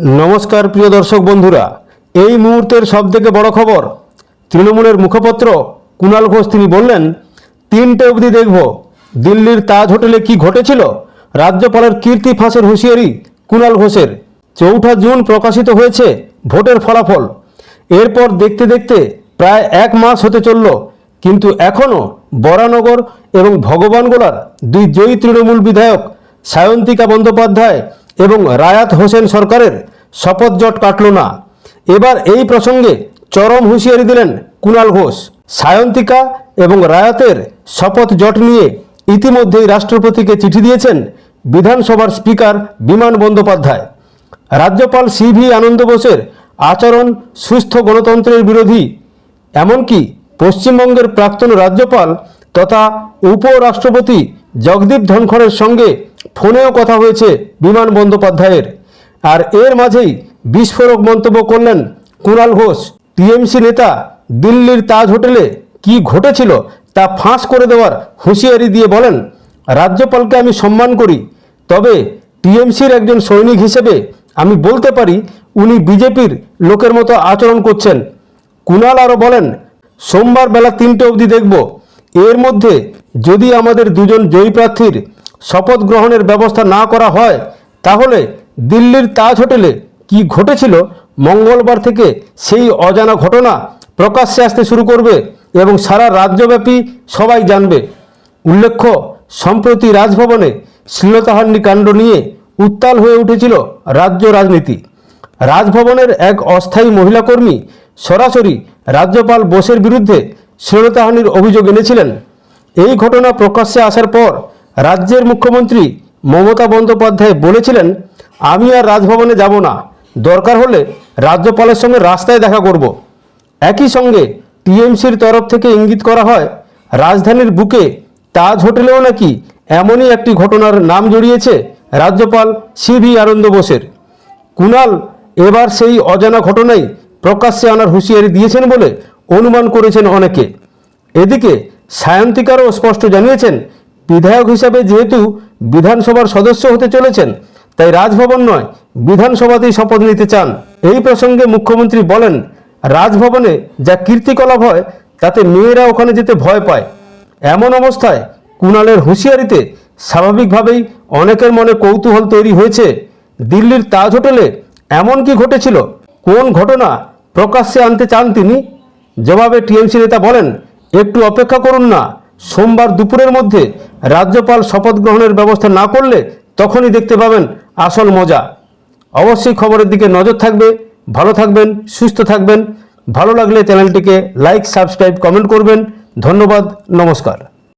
নমস্কার, প্রিয় দর্শক বন্ধুরা। এই মুহূর্তের সবথেকে বড় খবর, তৃণমূলের মুখপত্র কুণাল ঘোষ, তিনি বললেন, তিনটে অবধি দেখব। দিল্লির তাজ হোটেলে কি ঘটেছিল? রাজ্যপালের কীর্তি ফাঁসের হুঁশিয়ারি কুণাল ঘোষের। চৌঠা জুন প্রকাশিত হয়েছে ভোটের ফলাফল। এরপর দেখতে দেখতে প্রায় এক মাস হতে চলল, কিন্তু এখনও বরানগর এবং ভগবানগোলার দুই জয়ী তৃণমূল বিধায়ক সায়ন্তিকা বন্দ্যোপাধ্যায় এবং রায়াত হোসেন সরকারের শপথ জট কাটল না। এবার এই প্রসঙ্গে চরম হুঁশিয়ারি দিলেন কুণাল ঘোষ। সায়ন্তিকা এবং রায়াতের শপথ জট নিয়ে ইতিমধ্যেই রাষ্ট্রপতিকে চিঠি দিয়েছেন বিধানসভার স্পিকার বিমান বন্দ্যোপাধ্যায়। রাজ্যপাল সিভি আনন্দ বোসের আচরণ সুস্থ গণতন্ত্রের বিরোধী, এমনকি পশ্চিমবঙ্গের প্রাক্তন রাজ্যপাল তথা উপরাষ্ট্রপতি জগদীপ ধনখড়ের সঙ্গে ফোনেও কথা হয়েছে বিমান বন্দ্যোপাধ্যায়ের। আর এর মাঝেই বিস্ফোরক মন্তব্য করলেন কুণাল ঘোষ। টিএমসি নেতা দিল্লির তাজ হোটেলে কি ঘটেছিল তা ফাঁস করে দেওয়ার হুঁশিয়ারি দিয়ে বলেন, রাজ্যপালকে আমি সম্মান করি, তবে টিএমসির একজন সৈনিক হিসেবে আমি বলতে পারি উনি বিজেপির লোকের মতো আচরণ করছেন। কুণাল আরও বলেন, সোমবার বেলা তিনটে অবধি দেখব। এর মধ্যে যদি আমাদের দুজন জয়ী প্রার্থীর শপথ গ্রহণের ব্যবস্থা না করা হয়, তাহলে দিল্লির তাজ হোটেলে কি ঘটেছিল মঙ্গলবার থেকে সেই অজানা ঘটনা প্রকাশ্যে আসতে শুরু করবে এবং সারা রাজ্যব্যাপী সবাই জানবে। উল্লেখ্য, সম্প্রতি রাজভবনে শ্লীলতাহান্ডি কাণ্ড নিয়ে উত্তাল হয়ে উঠেছিল রাজ্য রাজনীতি। রাজভবনের এক অস্থায়ী মহিলা কর্মী সরাসরি রাজ্যপাল বোসের বিরুদ্ধে শ্লীলতাহানির অভিযোগ এনেছিলেন। এই ঘটনা প্রকাশ্যে আসার পর রাজ্যের মুখ্যমন্ত্রী মমতা বন্দ্যোপাধ্যায় বলেছিলেন আমি আর রাজভবনে যাব না। দরকার হলে রাজ্যপালের সঙ্গে রাস্তায় দেখা করব। একই সঙ্গে টিএমসির তরফ থেকে ইঙ্গিত করা হয়, রাজধানীর বুকে তাজ হোটেলেও নাকি এমনই একটি ঘটনার নাম জড়িয়েছে রাজ্যপাল সিভি আনন্দ বোসের। কুণাল এবার সেই অজানা ঘটনাই প্রকাশ্যে আনার হুঁশিয়ারি দিয়েছেন বলে অনুমান করেছেন অনেকে। এদিকে সায়ন্তিকারও স্পষ্ট জানিয়েছেন, বিধায়ক হিসাবে যেহেতু বিধানসভার সদস্য হতে চলেছেন তাই রাজভবন নয়, বিধানসভাতেই শপথ নিতে চান। এই প্রসঙ্গে মুখ্যমন্ত্রী বলেন, রাজভবনে যা কীর্তিকলাপ হয়, তাতে মেয়েরা ওখানে যেতে ভয় পায়। এমন অবস্থায় কুণালের হুঁশিয়ারিতে স্বাভাবিকভাবেই অনেকের মনে কৌতূহল তৈরি হয়েছে। দিল্লির তাজ হোটেলে এমন কি ঘটেছিল? কোন ঘটনা প্রকাশ্যে আনতে চান তিনি? জবাবে টিএমসি নেতা বলেন, একটু অপেক্ষা করুন না, সোমবার দুপুরের মধ্যে রাজ্যপাল শপথ গ্রহণের ব্যবস্থা না করলে তখনই দেখতে পাবেন আসল মজা। অবশ্যই খবরের দিকে নজর থাকবে। ভালো থাকবেন, সুস্থ থাকবেন। ভালো লাগলে চ্যানেলটিকে লাইক সাবস্ক্রাইব কমেন্ট করবেন। ধন্যবাদ, নমস্কার।